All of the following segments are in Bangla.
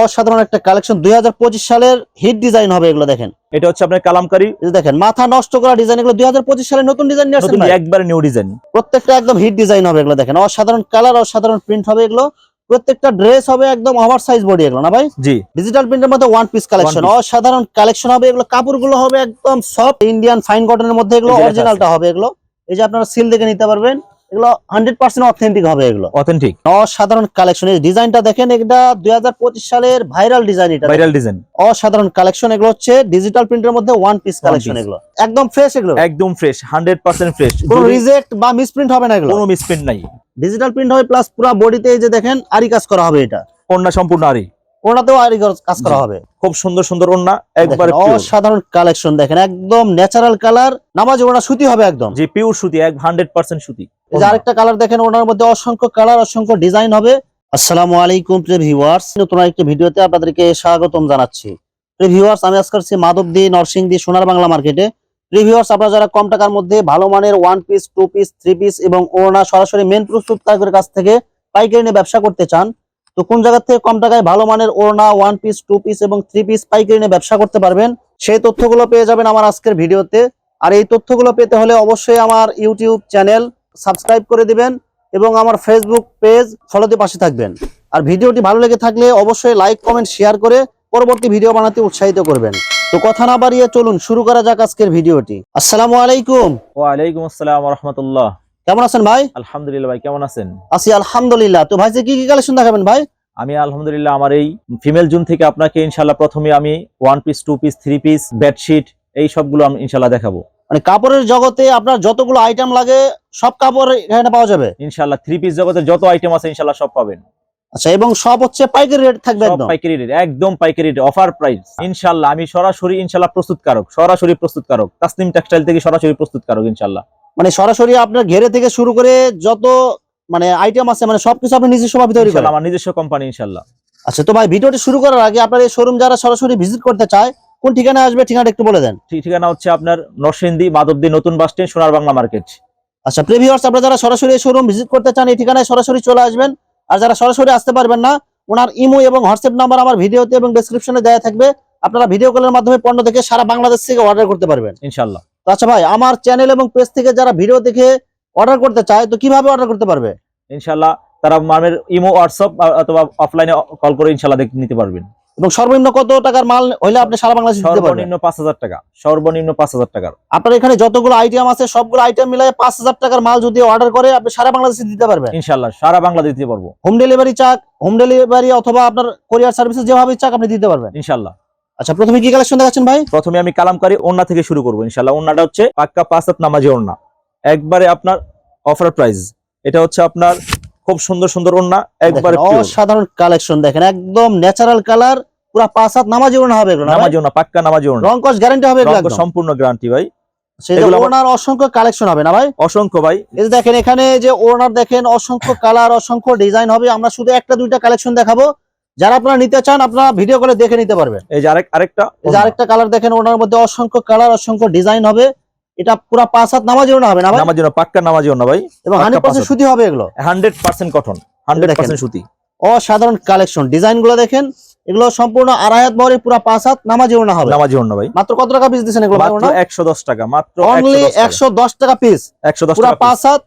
অসাধারণ একটা কালেকশন দুই হাজার পঁচিশ সালের হিট ডিজাইন হবে এগুলো দেখেন। এটা হচ্ছে আপনার কালামকারি। দেখেন মাথা নষ্ট করা ডিজাইন এগুলো দুই সালের নতুন ডিজাইন নিয়ে আসছেন একবারে নিউ ডিজাইন প্রত্যেকটা একদম হিট ডিজাইন হবে এগুলো দেখেন। অসাধারণ কালার অসাধারণ প্রিন্ট হবে এগুলো। প্রত্যেকটা ড্রেস হবে একদম ওভার সাইজ বডি এগুলো না ভাই? জি। ডিজিটাল প্রিন্টের মধ্যে ওয়ান পিস কালেকশন অসাধারণ কালেকশন হবে এগুলো। কাপড়গুলো হবে একদম সফট ইন্ডিয়ান ফাইন কটনের মধ্যে এগুলো অরিজিনালটা হবে এগুলো। এই যে আপনারা সিল দেখে নিতে পারবেন। এগুলো হান্ড্রেড পার্সেন্ট অথেন্টিক হবে এগুলো। অথেন্টিক অসাধারণ কালেকশন এই ডিজাইনটা দেখেন এটা দুই হাজার পঁচিশ সালের ভাইরাল ডিজাইন এটা ভাইরাল ডিজাইন অসাধারণ কালেকশন এগুলো হচ্ছে ডিজিটাল প্রিন্টের মধ্যে ওয়ান পিস কালেকশন এগুলো। একদম ফ্রেশ এগুলো। একদম ফ্রেশ হান্ড্রেড পার্সেন্ট ফ্রেশ কোনো রিজেক্ট বা মিসপ্রিন্ট হবে না এগুলো। কোনো মিসপ্রিন্ট নাই। ডিজিটাল প্রিন্ট হবে প্লাস পুরো বডিতে এই যে দেখেন আরি কাজ করা হবে এটা। ওন্না সম্পূর্ণ আরি ওনাতেও আরি কাজ করা হবে। খুব সুন্দর সুন্দর ওন্না একবারে অসাধারণ কালেকশন দেখেন একদম ন্যাচারাল কালার নামাজ ওনা সুতি হবে একদম। জি পিওর সুতি এক হান্ড্রেড পার্সেন্ট সুতি। এই আরেকটা কালার দেখেন, ওনার মধ্যে অসংখ্য কালার অসংখ্য ডিজাইন হবে। আসসালামু আলাইকুম, প্রিয় ভিউয়ার্স নতুন আরেকটি ভিডিওতে আপনাদেরকে স্বাগতম জানাচ্ছি। প্রিয় আমি আজকে আসছি মাধবদী নরসিংদী সোনার বাংলা মার্কেটে প্রিয় আপনারা যারা কম টাকার মধ্যে ভালো মানের one piece two piece three piece এবং ওড়না সরাসরি মেন প্রস্তুতকারকের কাছ থেকে পাইকারি নিয়ে ব্যবসা করতে চান, তো কোন জায়গা থেকে কম টাকায় ভালো মানের ওড়না ওয়ান পিস টু পিস এবং থ্রি পিস পাইকারি নিয়ে ব্যবসা করতে পারবেন, সেই তথ্যগুলো পেয়ে যাবেন আমার আজকের ভিডিওতে। আর এই তথ্যগুলো পেতে হলে অবশ্যই আমার ইউটিউব চ্যানেল সাবস্ক্রাইব করে দিবেন এবং আমার ফেসবুক পেজ ফলোতে পাশে থাকবেন। আর ভিডিওটি ভালো লেগে থাকলে অবশ্যই লাইক কমেন্ট শেয়ার করে পরবর্তী ভিডিও বানাতে উৎসাহিত করবেন। তো কথা না বাড়িয়ে চলুন শুরু করা যাক আজকের ভিডিওটি। আসসালামু আলাইকুম। ওয়ালাইকুম আসসালাম রহমতুল্লাহ কেমন আছেন ভাই? আলহামদুলিল্লাহ ভাই কেমন আছেন? আছি আলহামদুলিল্লাহ। তো ভাই কি কি কালেকশন দেখাবেন ভাই? আমি আলহামদুলিল্লাহ আমার এই ফিমেল জুন থেকে আপনাকে ইনশাল্লাহ প্রথমে আমি one piece two piece three piece bedsheet এই সবগুলো আমি ইনশাল্লাহ দেখাবো। মানে কাপড়ের জগতে আপনার যতগুলো আইটেম লাগে সব কাপড় এখানে পাওয়া যাবে? ইনশাল্লাহ থ্রি পিস জগতের যত আইটেম আছে ইনশাল্লাহ সব পাবেন। আচ্ছা এবং সব হচ্ছে পাইকারি রেট থাকবে একদম? পাইকারি রেট একদম পাইকারি রেট অফার প্রাইস ইনশাল্লাহ আমি সরাসরি ইনশাল্লাহ প্রস্তুত প্রস্তুতকারক সরাসরি প্রস্তুত প্রস্তুতকারক। তাসনিম টেক্সটাইল থেকে সরাসরি প্রস্তুত প্রস্তুতকারক ইনশাল্লাহ মানে সরাসরি আপনার ঘেরে থেকে শুরু করে যত মানে আইটেম আছে মানে সবকিছু আপনি নিজস্ব ভাবে তৈরি করেন? আমার নিজস্ব কোম্পানি ইনশাল্লাহ আচ্ছা তো ভাই ভিডিওটি শুরু করার আগে আপনার এই শোরুম যারা সরাসরি ভিজিট করতে চায় কোন ঠিকানায় আসবে ঠিকানাটা একটু বলে দেন। ঠিকানা হচ্ছে আপনার নরসিংদী মাধবদী নতুন বাস স্ট্যান্ড সোনার বাংলা মার্কেট। আচ্ছা প্রিভিউয়ার্স আপনারা যারা সরাসরি শোরুম ভিজিট করতে চান এই ঠিকানায় সরাসরি চলে আসবেন। আর যারা সরাসরি আসতে পারবেন না ওনার ইমো এবং হোয়াটসঅ্যাপ নাম্বার আমার ভিডিওতে এবং ডেসক্রিপশনে দেওয়া থাকবে। আপনারা ভিডিও কলের মাধ্যমে পণ্য দেখে সারা বাংলাদেশ থেকে অর্ডার করতে পারবেন। ইনশাল্লাহ তো আচ্ছা ভাই আমার চ্যানেল এবং পেজ থেকে যারা ভিডিও দেখে অর্ডার করতে চায় তো কীভাবে অর্ডার করতে পারবে? ইনশাল্লাহ তারা মামের ইমো হোয়াটসঅ্যাপ অথবা অফলাইনে কল করে ইনশাল্লাহ দেখে নিতে পারবেন। এবং সর্বনিম্ন কত টাকার মাল হইলে আপনি সারা বাংলাদেশ দিতে পারবেন? সর্বনিম্ন পাঁচ হাজার টাকা। সর্বনিম্ন পাঁচ হাজার টাকার আপনার এখানে যতগুলো আইটেম আছে সবগুলো আইটেম পাঁচ হাজার টাকার মাল যদি অর্ডার করে আপনি সারা বাংলাদেশে দিতে পারবেন। ইনশাল্লাহ সারা বাংলা দিতে পারব। হোম ডেলিভারি চাক হোম ডেলিভারি অথবা আপনার কোরিয়ার সার্ভিসে যেভাবে চাক আপনি দিতে পারবেন। ইনশাল্লাহ আচ্ছা প্রথমে কি কালেকশন দেখাচ্ছেন ভাই? প্রথমে আমি কালামকারি ওন্না থেকে শুরু করব ইনশাল্লাহ ওন্নাটা হচ্ছে পাক্কা পাঁচ হাত নামাজি ওন্না একবারে আপনার অফার প্রাইস এটা হচ্ছে আপনার খুব সুন্দর সুন্দর ওন্না একবারে অসাধারণ কালেকশন দেখেন একদম ন্যাচারাল কালার পুরো পাঁচ হাত নামাজি ওড়না হবে নামাজি ওন্না পাক্কা নামাজি ওন্না রং কস গ্যারান্টি হবে সম্পূর্ণ গ্যারান্টি ভাই। ওড়নার অসংখ্য কালেকশন হবে না ভাই? অসংখ্য ভাই। এই দেখেন এখানে যে ওড়নার দেখেন অসংখ্য কালার অসংখ্য ডিজাইন হবে। আমরা শুধু একটা দুইটা কালেকশন দেখাবো। যারা আপনারা নিতে চান আপনারা ভিডিও করে দেখে নিতে পারবেন। এই যে আরেক আরেকটা এই যে আরেকটা কালার দেখেন ওনার মধ্যে অসংখ্য কালার অসংখ্য ডিজাইন হবে। এটা পুরো পাঁচ হাত নামাজি ওড়না হবে না ভাই? নামাজি পাক্কা ওন্না ভাই। এবং হান্ড্রেড পার্সেন্ট। সুতি হবে এগুলো। Hundred percent cotton hundred. Percent সুতি। অসাধারণ কালেকশন ডিজাইনগুলো দেখেন। এগুলো সম্পূর্ণ আড়াই হাত বহরের পুরো পাঁচ হাত নামাজি ওড়না হবে। নামাজি ওন্না ভাই। মাত্র কত টাকা পিস দিচ্ছেন এগুলো মাত্র একশো দশ টাকা মাত্র অনলি একশো দশ টাকা। পিস একশো দশ পুরো টাকা পাঁচ হাত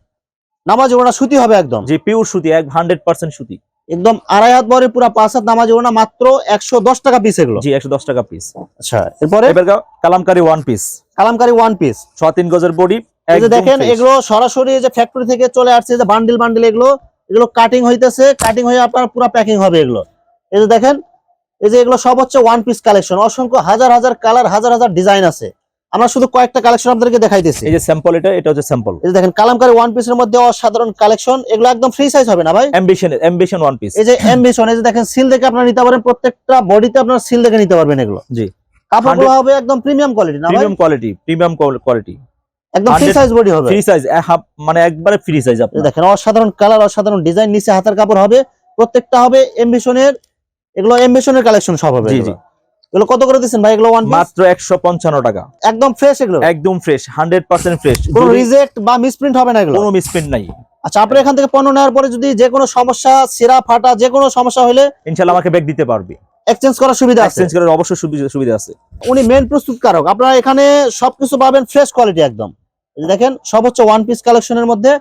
নামাজি ওড়না সুতি হবে একদম। জি পিওর সুতি এক হান্ড্রেড পার্সেন্ট সুতি। একদম আড়াই হাত বহরের পুরো পাঁচ হাত নামাজি ওড়না মাত্র একশো দশ টাকা পিস এগুলো। জি একশো দশ টাকা পিস আচ্ছা এরপরে? এবার kalamkari one piece kalamkari one piece ছ তিন গজের বডি দেখেন এগুলো সরাসরি যে ফ্যাক্টরি থেকে চলে আসছে যে বান্ডিল বান্ডিল এগুলো এগুলো কাটিং হইতেছে কাটিং হয়ে আপনার পুরো প্যাকিং হবে এগুলো। এই যে দেখেন এই যে এগুলো সব হচ্ছে ওয়ান পিস কালেকশন অসংখ্য হাজার হাজার কালার হাজার হাজার ডিজাইন আছে। আমরা শুধু কয়েকটা কালেকশন আপনাদেরকে দেখাইতেছি। এই যে স্যাম্পল এটা এটা হচ্ছে স্যাম্পল এই যে দেখেন কালামকারি ওয়ান পিসের মধ্যে অসাধারণ কালেকশন এগুলো একদম ফ্রি সাইজ হবে না ভাই? অ্যাম্বিশন অ্যাম্বিশন ওয়ান পিস এই যে এমবিশন এই যে দেখেন সিল দেখে আপনারা নিতে পারেন প্রত্যেকটা বডিতে আপনারা সিল দেখে নিতে পারবেন এগুলো। জি। কাপড়গুলো হবে একদম প্রিমিয়াম কোয়ালিটি না ভাই? প্রিমিয়াম কোয়ালিটি প্রিমিয়াম কোয়ালিটি একদম ফ্রি সাইজ বডি হবে। ফ্রি সাইজ মানে একবারে ফ্রি সাইজ আপনি দেখেন অসাধারণ কালার অসাধারণ ডিজাইন নিচে হাতার কাপড় হবে প্রত্যেকটা হবে এমবিশনের এগুলো এমবিশনের কালেকশন সব হবে জি, এগুলো। এগুলো কত করে দিচ্ছেন ভাই? এগুলো ওয়ান মাত্র একশো পঞ্চান্ন টাকা। একদম ফ্রেশ এগুলো? একদম ফ্রেশ হান্ড্রেড পার্সেন্ট ফ্রেশ কোনো রিজেক্ট বা মিসপ্রিন্ট হবে না এগুলো? কোনো মিসপ্রিন্ট নাই। আচ্ছা আপনি এখান থেকে পণ্য নেওয়ার পরে যদি যে কোনো সমস্যা সিরা ফাটা যে কোনো সমস্যা হলে ইনশাল্লাহ আমাকে ব্যাগ দিতে পারবে। এক্সচেঞ্জ করার সুবিধা আছে? এক্সচেঞ্জ করার অবশ্যই সুবিধা সুবিধা আছে। উনি মেন প্রস্তুতকারক। আপনারা এখানে সবকিছু পাবেন ফ্রেশ কোয়ালিটি একদম। দেখেন সব হচ্ছে ওয়ান পিস কালেকশনের মধ্যে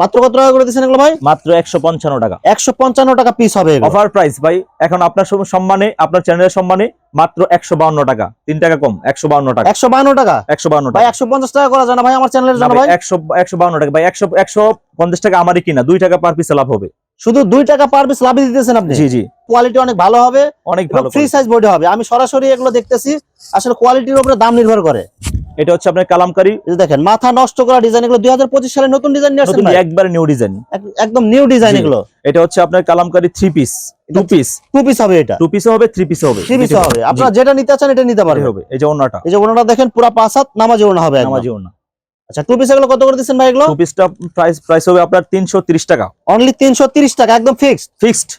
মাত্র কত টাকা করে দিচ্ছেন এগুলো ভাই? মাত্র একশো পঞ্চান্ন টাকা। একশো পঞ্চান্ন টাকা পিস হবে অফার প্রাইস ভাই এখন আপনার সম্মানে আপনার চ্যানেলের সম্মানে মাত্র একশো বাউন্ন টাকা। তিন টাকা কম একশো বাউন্ন টাকা। একশো বান্ন টাকা? একশো বাউন্ন টাকা। একশো পঞ্চাশ টাকা করা জানা ভাই আমার চ্যানেলের না জন্য ভাই, ভাই। একশো একশো বাউন্ন টাকা। ভাই একশো একশো পঞ্চাশ টাকা আমারই কিনা দুই টাকা পার পিসে লাভ হবে। শুধু দুই টাকা পার পিস লাভে দিতেছেন আপনি? জি জি। কোয়ালিটি অনেক ভালো হবে। অনেক ভালো ফ্রি সাইজ বডি হবে। আমি সরাসরি এগুলো দেখতেছি আসলে কোয়ালিটির উপরে দাম নির্ভর করে। এটা হচ্ছে আপনার কালামকারি। দেখেন মাথা নষ্ট করা ডিজাইন এগুলো দুই হাজার পঁচিশ সালে নতুন ডিজাইন নিয়ে আসছেন একবারে নিউ ডিজাইন একদম নিউ ডিজাইন এগুলো। এটা হচ্ছে আপনার kalamkari three piece two piece two piece হবে এটা। টু হবে থ্রি পিসও হবে। থ্রি পিস হবে। আপনারা যেটা নিতে চান এটা নিতে হবে এই যে এই যে ওনাটা দেখেন পুরা পাঁচ হাত নামাজি ওনা হবে একদম। নামাজি ওনা আচ্ছা টু পিস এগুলো কত করে দিচ্ছেন ভাই এগুলো? টু পিসটা প্রাইস প্রাইস হবে আপনার তিনশো তিরিশ টাকা। অনলি তিনশো তিরিশ টাকা একদম ফিক্সড ফিক্সড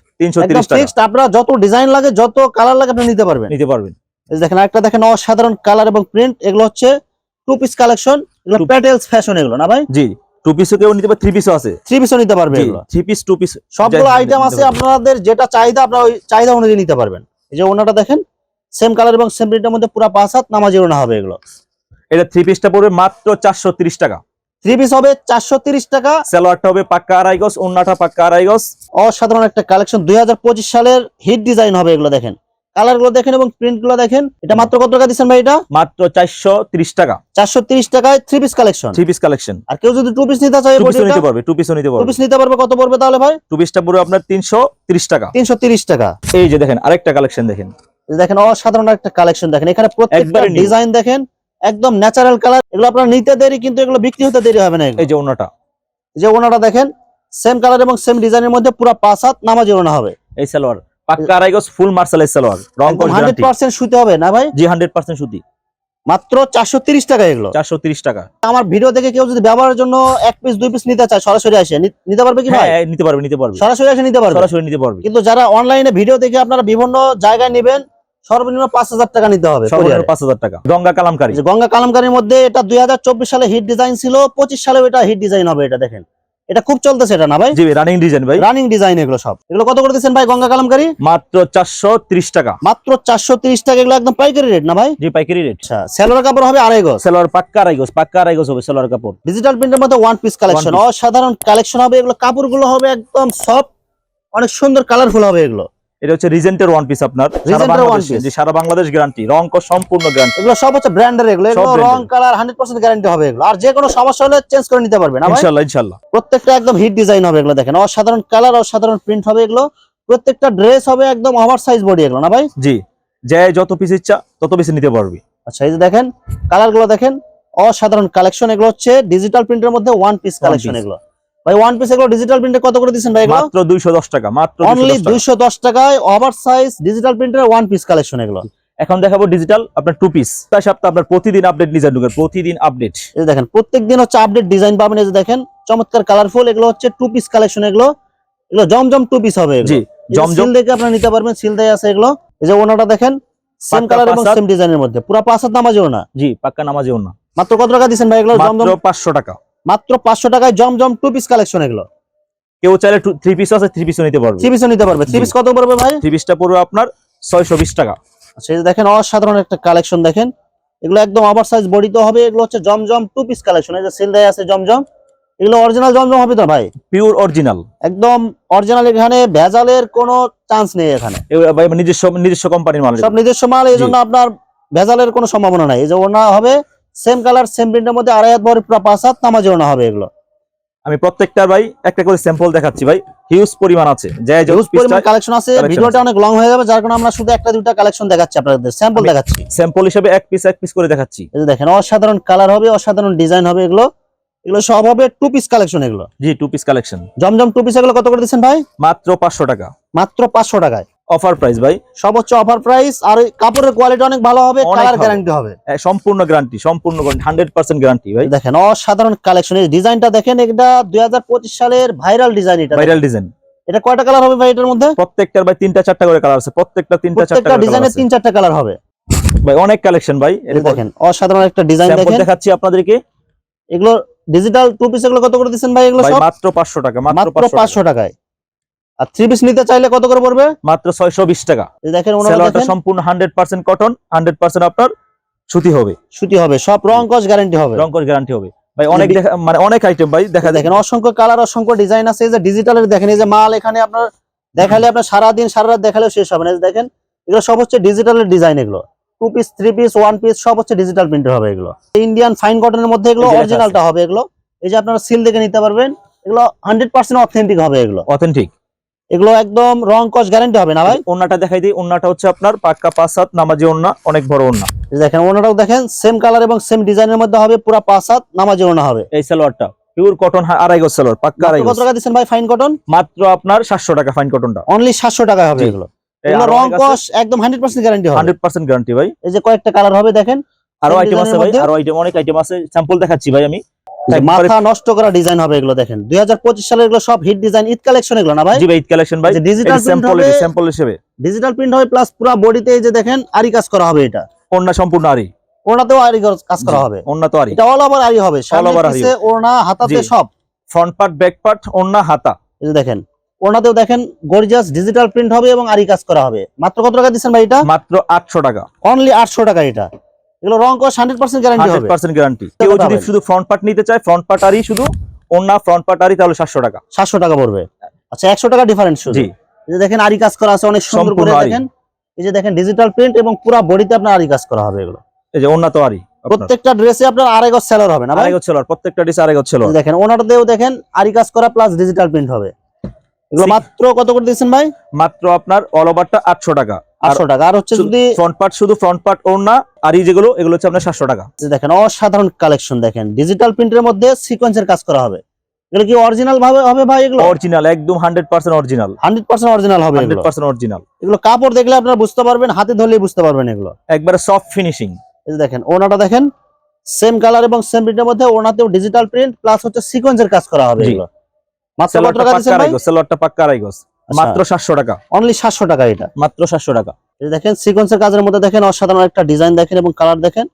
টাকা। ফিক্সড আপনারা যত ডিজাইন লাগে যত কালার লাগে আপনি নিতে পারবেন। নিতে পারবেন। দেখেন একটা দেখেন অসাধারণ কালার এবং প্রিন্ট এগুলো হচ্ছে two piece collection Patels fashion এগুলো না ভাই? জি টু পিসও কেউ নিতে পারে থ্রি পিসও আছে। থ্রি পিসও নিতে পারবে এগুলো। থ্রি পিস টু পিস সবগুলো আইটেম আছে আপনাদের যেটা চাহিদা আপনারা ওই চাহিদা অনুযায়ী নিতে পারবেন। এই যে ওনাটা দেখেন সেম কালার এবং সেম প্রিন্টের মধ্যে পুরো পাঁচ হাত নামাজি ওনা হবে এগুলো। এটা থ্রি পিসটা পড়বে মাত্র চারশো তিরিশ টাকা। থ্রি পিস হবে চারশো তিরিশ টাকা। সালোয়ারটা হবে পাক্কা আড়াই গজ অন্যটা পাক্কা আড়াই গজ। অসাধারণ একটা কালেকশন দুই হাজার পঁচিশ সালের হিট ডিজাইন হবে এগুলো দেখেন। কালারগুলো দেখেন এবং প্রিন্টগুলো দেখেন। এটা মাত্র কত টাকা দিচ্ছেন ভাই এটা? মাত্র চারশো তিরিশ টাকা। চারশো তিরিশ টাকায় three piece collection three piece collection আর কেউ যদি টু পিস নিতে চায় টু পিসও নিতে পারবে টু পিসও নিতে টু পারবে। পিস নিতে পারবে কত পড়বে তাহলে ভাই? টু পিসটা পড়বে আপনার তিনশো টাকা। তিনশো টাকা। এই যে দেখেন আরেকটা কালেকশন দেখেন। দেখেন অসাধারণ একটা কালেকশন দেখেন। এখানে প্রত্যেকটা ডিজাইন দেখেন একদম ন্যাচারাল কালার এগুলো আপনার নিতে দেরি কিন্তু এগুলো বিক্রি হতে দেরি হবে না এই যে এই যে ওনাটা দেখেন সেম কালার এবং সেম ডিজাইনের মধ্যে পুরো পাঁচ হাত নামাজ ওনা হবে। এই সালোয়ার। পাক্কা আড়াই গজ ফুল মার্শাল সালোয়ার রং হান্ড্রেড পার্সেন্ট শুতে হবে না ভাই? জি হান্ড্রেড পার্সেন্ট সুতি। মাত্র চারশো তিরিশ টাকা এগুলো। চারশো তিরিশ টাকা। আমার ভিডিও দেখে কেউ যদি ব্যবহারের জন্য এক পিস দুই পিস নিতে চায় সরাসরি আসে। নিতে পারবে কি ভাই? হ্যাঁ নিতে পারবে নিতে পারবে। সরাসরি এসে নিতে পারবে? সরাসরি নিতে পারবে। কিন্তু যারা অনলাইনে ভিডিও দেখে আপনারা বিভিন্ন জায়গায় নেবেন সর্বনিম্ন পাঁচ হাজার টাকা নিতে হবে। সর্বনিম্ন পাঁচ হাজার টাকা। গঙ্গা কালামকারি। গঙ্গা কালামকারীর মধ্যে এটা দুই হাজার চব্বিশ সালে হিট ডিজাইন ছিল পঁচিশ সালেও এটা হিট ডিজাইন হবে এটা দেখেন। এটা খুব চলতেছে এটা না ভাই? জি রানিং ডিজাইন ভাই। রানিং ডিজাইন এগুলো সব। এগুলো কত করে দিচ্ছেন ভাই গঙ্গা কালামকারী? মাত্র চারশো তিরিশ টাকা। মাত্র চারশো তিরিশ টাকা এগুলো একদম পাইকারি রেট না ভাই? জি পাইকারি রেট আচ্ছা সেলোয়ার কাপড় হবে আড়াই গজ। সালোয়ার পাক্কা আড়াই গজ পাক্কা আড়াই গজ হবে সেলোয়ার কাপড়। ডিজিটাল প্রিন্টের মধ্যে ওয়ান পিস কালেকশন অসাধারণ কালেকশন হবে এগুলো। কাপড়গুলো হবে একদম সফট অনেক সুন্দর কালারফুল হবে এগুলো। এটা হচ্ছে রিজেন্টের ওয়ান পিস আপনার। সারা বাংলাদেশে গ্যারান্টি রং সম্পূর্ণ গ্যারান্টি এগুলো সব হচ্ছে ব্র্যান্ডের এগুলো। রং কালার হান্ড্রেড পার্সেন্ট গ্যারান্টি হবে এগুলো। আর যে কোনো সমস্যা হলে চেঞ্জ করে নিতে পারবেন? ইনশাল্লাহ ইনশাল্লাহ। প্রত্যেকটা একদম হিট ডিজাইন হবে এগুলো দেখেন। অসাধারণ কালার অসাধারণ প্রিন্ট হবে এগুলো। প্রত্যেকটা ড্রেস হবে একদম ওভার সাইজ বডি এগুলো না ভাই? জি। যে যত পিস ইচ্ছা তত পিস নিতে পারবি। আচ্ছা এই যে দেখেন কালারগুলো দেখেন। অসাধারণ কালেকশন এগুলো হচ্ছে ডিজিটাল প্রিন্টের মধ্যে ওয়ান পিস কালেকশন এগুলো। ভাই ওয়ান পিস এগুলো ডিজিটাল প্রিন্টে কত করে দিচ্ছেন ভাই এগুলো? মাত্র দুইশো দশ টাকা মাত্র অনলি 210 টাকা। দুইশো দশ টাকায় ওভার সাইজ ডিজিটাল প্রিন্টের ওয়ান পিস কালেকশন এগুলো। এখন দেখাবো ডিজিটাল আপনার টু পিস তাই সপ্তাহ আপনার প্রতিদিন আপডেট ডিজাইন প্রতিদিন আপডেট এই দেখেন প্রত্যেক দিন হচ্ছে আপডেট ডিজাইন পাবেন এই যে দেখেন চমৎকার কালারফুল এগুলো হচ্ছে টু পিস কালেকশন এগুলো। এগুলো জমজম টু পিস হবে জি জমজম দেখে আপনারা নিতে পারবেন সিল দেয়া আছে এগুলো। এই যে ওনাটা দেখেন সেম কালার এবং সেম ডিজাইনের মধ্যে। পুরো পাঁচ হাত নামাজেও না। জি পাক্কা নামাজেও না। মাত্র কত টাকা দিচ্ছেন ভাই এগুলো? জমজম মাত্র পাঁচশো টাকা। মাত্র পাঁচশো টাকায় জমজম টু পিস কালেকশন এগুলো। কেউ চাইলে থ্রি পিস আছে থ্রি পিসও নিতে পারবে। থ্রি পিসও নিতে পারবে। থ্রি পিস কত পড়বে ভাই? থ্রি পিসটা পড়বে আপনার ছয়শো বিশ টাকা। আচ্ছা এই যে দেখেন অসাধারণ একটা কালেকশন দেখেন। এগুলো একদম ওভার সাইজ বডিতে হবে এগুলো হচ্ছে জমজম টু পিস কালেকশন এই যে সেল দেয়া আছে জমজম এগুলো অরিজিনাল জমজম হবে তো ভাই? পিওর অরিজিনাল একদম অরিজিনাল এখানে ভেজালের কোনো চান্স নেই এখানে। ভাই নিজস্ব নিজস্ব কোম্পানির মাল সব নিজস্ব মাল এই জন্য আপনার ভেজালের কোনো সম্ভাবনা নাই। এই যে ওনা হবে সেম কালার সেম প্রিন্টের মধ্যে আড়াই হাত বড় পুরো পাঁচ হাত নামাজে হবে এগুলো। আমি প্রত্যেকটার ভাই একটা করে স্যাম্পল দেখাচ্ছি ভাই। হিউজ পরিমাণ আছে। যে হিউজ পরিমাণ কালেকশন আছে। ভিডিওটা অনেক লং হয়ে যাবে যার কারণে আমরা শুধু একটা দুইটা কালেকশন দেখাচ্ছি আপনাদের। স্যাম্পল দেখাচ্ছি। স্যাম্পল হিসেবে এক পিস এক পিস করে দেখাচ্ছি। এই দেখেন অসাধারণ কালার হবে অসাধারণ ডিজাইন হবে এগুলো। এগুলো সব হবে টু পিস কালেকশন এগুলো। জি two piece collection Zamzam two piece এগুলো কত করে দিচ্ছেন ভাই? মাত্র পাঁচশো টাকা। মাত্র পাঁচশো টাকায়। অফার প্রাইস ভাই। হচ্ছে অফার প্রাইস আর কাপড়ের কোয়ালিটি অনেক ভালো হবে কালার গ্যারান্টি হবে। সম্পূর্ণ গ্যারান্টি সম্পূর্ণ হান্ড্রেড পার্সেন্ট গ্যারান্টি ভাই। দেখেন অসাধারণ কালেকশন এই ডিজাইনটা দেখেন এটা দুই সালের ভাইরাল ডিজাইন এটা। ভাইরাল ডিজাইন এটা কয়টা কালার হবে ভাই এটার মধ্যে? প্রত্যেকটার ভাই তিনটা চারটা করে কালার আছে। প্রত্যেকটা তিনটা চারটা ডিজাইনের তিন চারটা কালার হবে। ভাই অনেক কালেকশন ভাই। যে দেখেন অসাধারণ একটা ডিজাইন দেখেন। দেখাচ্ছি আপনাদেরকে। এগুলো ডিজিটাল টু পিস এগুলো কত করে দিচ্ছেন ভাই এগুলো সব? মাত্র পাঁচশো টাকা মাত্র মাত্র পাঁচশো পাঁচশো টাকায়। আর থ্রি পিস নিতে চাইলে কত করে পড়বে? মাত্র ছয়শো বিশ টাকা। দেখেন সালোয়ারটা সম্পূর্ণ hundred percent cotton hundred percent আপনার সুতি হবে। সুতি হবে সব রং কস গ্যারান্টি হবে। রঙ্কর গ্যারান্টি হবে। ভাই অনেক যদি- মানে অনেক আইটেম ভাই দেখা দেখা দেখেন অসংখ্য কালার অসংখ্য ডিজাইন আছে। এই যে ডিজিটালের দেখেন এই যে মাল এখানে আপনার দেখালে আপনার সারা দিন সারা রাত দেখালেও শেষ হবে না। দেখেন এগুলো সব হচ্ছে ডিজিটালের ডিজাইন এগুলো। Two piece three piece one piece সব হচ্ছে ডিজিটাল প্রিন্টের হবে এগুলো। ইন্ডিয়ান ফাইন কটনের মধ্যে এগুলো অরিজিনালটা হবে এগুলো। এই যে আপনারা সিল দেখে নিতে পারবেন এগুলো হান্ড্রেড পার্সেন্ট অথেন্টিক হবে এগুলো। অথেন্টিক এগুলো একদম রং কস গ্যারান্টি হবে না ভাই? ওন্নাটা দেখাই দিই। ওন্নাটা হচ্ছে আপনার পাক্কা পাঁচ সাত নামাজি ওন্না অনেক বড় ওন্না। দেখেন ওনারাও দেখেন সেম কালার এবং সেম ডিজাইনের মধ্যে হবে পুরো পাঁচ হাত নামাজি ওনা হবে। এই সালোয়ারটা পিওর কটন আড়াই গজ সালোয়ার পাক্কা আড়াই কত টাকা দিচ্ছেন ভাই ফাইন কটন মাত্র আপনার সাতশো টাকা ফাইন কটনটা অনলি সাতশো টাকা হবে এগুলো। এগুলো রং কস একদম হান্ড্রেড পার্সেন্ট গ্যারান্টি হবে। গ্যারান্টি ভাই। এই যে কয়েকটা কালার হবে দেখেন। আরও আইটেম আছে ভাই আরও আইটেম অনেক আইটেম আছে। স্যাম্পল দেখাচ্ছি ভাই আমি। মাথা নষ্ট করা ডিজাইন হবে এগুলো দেখেন। দুই সালের এগুলো সব হিট ডিজাইন ঈদ কালেকশন এগুলো না ভাই? জি ভাই কালেকশন ভাই। ডিজিটাল স্যাম্পল স্যাম্পল হিসেবে। ডিজিটাল প্রিন্ট হবে প্লাস পুরো বডিতে এই যে দেখেন আরি কাজ করা হবে এটা। ওন্না সম্পূর্ণ আরি ওনাতেও আরি কাজ করা হবে। ওন্না তো আরি এটা অল ওভার আরি হবে। আরি পিছে ওড়না হাতাতে। সব। ফ্রন্ট পার্ট ব্যাক পার্ট ওন্না হাতা। এই যে দেখেন ওনাতেও দেখেন গর্জিয়াস ডিজিটাল প্রিন্ট হবে এবং আরি কাজ করা হবে। মাত্র কত টাকা দিচ্ছেন ভাই এটা? মাত্র আটশো টাকা। অনলি আটশো টাকা এটা। এগুলো রং কস গ্যারান্টি হবে। গ্যারান্টি কেউ যদি শুধু ফ্রন্ট পার্ট নিতে চায় ফ্রন্ট পার্ট আরি শুধু ওন্না ফ্রন্ট পার্ট আরি তাহলে সাতশো টাকা। সাতশো টাকা পড়বে। আচ্ছা একশো টাকা ডিফারেন্স শুধু। জি। এই যে দেখেন আরি কাজ করা আছে অনেক সুন্দর করে দেখেন। এই যে দেখেন ডিজিটাল প্রিন্ট এবং পুরো বডিতে আপনার আরি কাজ করা হবে এগুলো। এই যে ওন্না তো আরি প্রত্যেকটা ড্রেসে আপনার আড়াই গজ সেলার হবে না আড়াই গজ ছেলোয়ার প্রত্যেকটা ডিস আড়াই গজ যে দেখেন ওনারতেও দেখেন আরি কাজ করা প্লাস ডিজিটাল প্রিন্ট হবে। এগুলো মাত্র কত করে দিয়েছেন ভাই? মাত্র আপনার অল ওভারটা আটশো টাকা। আটশো টাকা। আর হচ্ছে যদি ফ্রন্ট পার্ট শুধু ফ্রন্ট পার্ট আর এই যেগুলো এগুলো হচ্ছে আপনার সাতশো টাকা। দেখেন অসাধারণ কালেকশন দেখেন। ডিজিটাল প্রিন্টের মধ্যে সিকোয়েন্সের কাজ করা হবে। এগুলো কি অরিজিনাল ভাবে হবে ভাই এগুলো? অরিজিনাল একদম অরিজিনাল অরিজিনাল হবে এগুলো। পার্সেন্ট অরিজিনাল এগুলো কাপড় দেখলে আপনারা বুঝতে পারবেন হাতে ধরলেই বুঝতে পারবেন এগুলো। একবারে সফট ফিনিশিং এই দেখেন ওনাটা দেখেন সেম কালার এবং সেম প্রিন্টের মধ্যে ওনাতেও ডিজিটাল প্রিন্ট প্লাস হচ্ছে সিকোয়েন্সের কাজ করা হবে এগুলো। মাত্র কত টাকা দিচ্ছেন ভাই? গজ পাক্কা আড়াই গজ। মাত্র সাতশো টাকা। অনলি সাতশো টাকা এটা? মাত্র সাতশো টাকা। এই দেখেন সিকোয়েন্সের কাজের মধ্যে দেখেন অসাধারণ একটা ডিজাইন দেখেন এবং কালার দেখেন।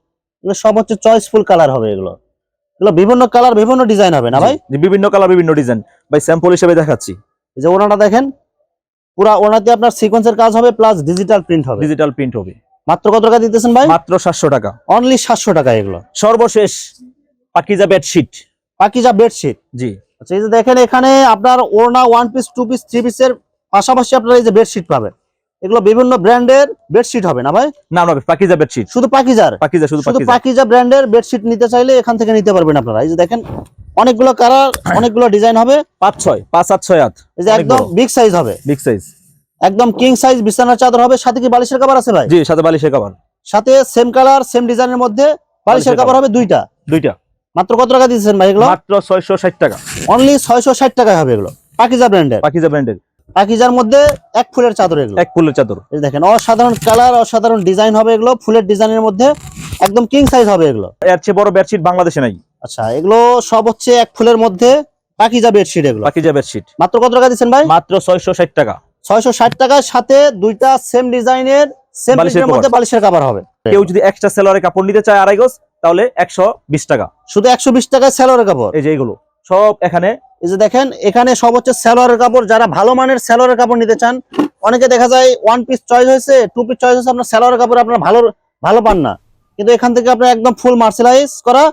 এগুলো সব হচ্ছে চয়েসফুল কালার হবে এগুলো। এগুলো বিভিন্ন কালার বিভিন্ন ডিজাইন হবে না ভাই? জি, জি, বিভিন্ন কালার বিভিন্ন ডিজাইন ভাই স্যাম্পল হিসেবে দেখাচ্ছি। এই যে ওনাটা দেখেন পুরা ওনাতে আপনার সিকোয়েন্সের কাজ হবে প্লাস ডিজিটাল প্রিন্ট হবে। ডিজিটাল প্রিন্ট হবে। মাত্র কত টাকা দিতেছেন ভাই? মাত্র সাতশো টাকা। অনলি সাতশো টাকা এগুলো। সর্বশেষ পাকিজা বেডশিট পাকিজা বেডশিট জি। আচ্ছা এই যে দেখেন এখানে আপনার ওড়না one piece two piece three পিসের পাশাপাশি আপনারা এই যে বেডশিট পাবেন। এগুলো বিভিন্ন ব্র্যান্ডের বেডশিট হবে না ভাই? না না পাকিজা বেডশিট শুধু পাকিজার? পাকিজা শুধু শুধু পাকিজা। ব্র্যান্ডের বেডশিট নিতে চাইলে এখান থেকে নিতে পারবেন আপনারা। এই যে দেখেন অনেকগুলো কালার অনেকগুলো ডিজাইন হবে। পাঁচ ছয় পাঁচ সাত ছয় আট। এই যে একদম বিগ সাইজ হবে। বিগ সাইজ একদম কিং সাইজ বিছানার চাদর হবে। সাথে কি বালিশের কভার আছে ভাই? জি সাথে বালিশের কভার সাথে সেম কালার সেম ডিজাইনের মধ্যে বালিশের কভার হবে দুইটা। দুইটা। মাত্র কত টাকা দিচ্ছেন ভাই এগুলো? মাত্র ছয়শো ষাট টাকা। অনলি ছয়শো ষাট টাকায় হবে এগুলো। পাকিজা ব্র্যান্ডের পাকিজা ব্র্যান্ডের পাকিজার মধ্যে এক ফুলের চাদর এগুলো। এক ফুলের চাদর। এই দেখেন অসাধারণ কালার অসাধারণ ডিজাইন হবে এগুলো। ফুলের ডিজাইনের মধ্যে একদম কিং সাইজ হবে এগুলো। এর চেয়ে বড় বেডশিট বাংলাদেশে নাই। আচ্ছা এগুলো সব হচ্ছে এক ফুলের মধ্যে পাকিজা বেডশিট এগুলো। পাকিজা বেডশিট মাত্র কত টাকা দিচ্ছেন ভাই? মাত্র ছয়শো ষাট টাকা। ছয়শো ষাট টাকার সাথে দুইটা সেম ডিজাইনের সেম মধ্যে বালিশের কাভার হবে। কেউ যদি এক্সট্রা সেলোয়ারে কাপড় নিতে চায় আড়াই গজ তাহলে একশো বিশ টাকা। শুধু একশো বিশ টাকায় স্যালোয়ারের কাপড়? এই যে এইগুলো সব এখানে। এই যে দেখেন এখানে সব হচ্ছে স্যালোয়ারের কাপড়। যারা ভালো মানের স্যালোয়ারের কাপড় নিতে চান অনেকে দেখা যায় ওয়ান পিস চয়েস হয়েছে টু পিস চয়েস হয়েছে আপনার স্যালোয়ারের কাপড় আপনার ভালো ভালো পান না। কিন্তু এখান থেকে আপনি একদম ফুল মার্সেলাইজ করা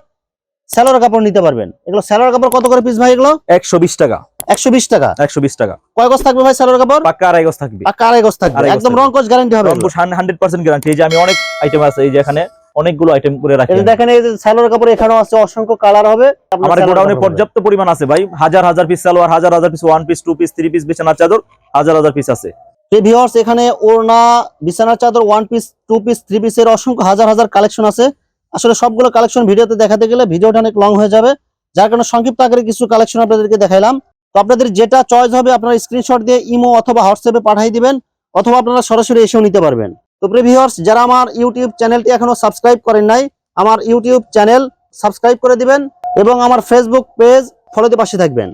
স্যালোয়ার কাপড় নিতে পারবেন। এগুলো স্যালোয়ার কাপড় কত করে পিস ভাই এগুলো? একশো বিশ টাকা। একশো বিশ টাকা? একশো বিশ টাকা। কয় গজ থাকবে ভাই স্যালোয়ার কাপড়? পাক্কা আড়াই গজ থাকবে। পাক্কা আড়াই গজ থাকবে। একদম রং কস গ্যারান্টি হবে হান্ড্রেড পার্সেন্ট গ্যারান্টি এই যে আমি অনেক আইটেম আছে এই যে এখানে অনেকগুলো আইটেম করে রাখি। দেখেন এই যে স্যালোয়ার কাপড় এখানেও আছে অসংখ্য কালার হবে। আমার গোডাউনে পর্যাপ্ত পরিমাণ আছে ভাই। হাজার হাজার পিস সালোয়ার হাজার হাজার piece one piece two piece three piece বিছানার চাদর হাজার হাজার পিস আছে। ভিউয়ার্স এখানে ওড়না বিছানার চাদর one piece two piece three পিসের অসংখ্য হাজার হাজার কালেকশন আছে। আসলে সবগুলো কালেকশন ভিডিওতে দেখাতে গেলে ভিডিওটা অনেক লং হয়ে যাবে। যার কারণে সংক্ষিপ্ত আকারে কিছু কালেকশন আপনাদেরকে দেখাইলাম। তো আপনাদের যেটা চয়েস হবে আপনারা স্ক্রিনশট দিয়ে ইমো অথবা হোয়াটসঅ্যাপে পাঠিয়ে দিবেন অথবা আপনারা সরাসরি এসেও নিতে পারবেন। তো প্রিয় যারা আমার ইউটিউব চ্যানেলটি এখনও সাবস্ক্রাইব করেন নাই, আমার ইউটিউব চ্যানেল সাবস্ক্রাইব করে দিবেন এবং আমার ফেসবুক পেজ ফলোতে পাশে থাকবেন।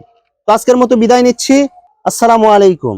তো আজকের মতো বিদায় নিচ্ছি। আসসালামু আলাইকুম।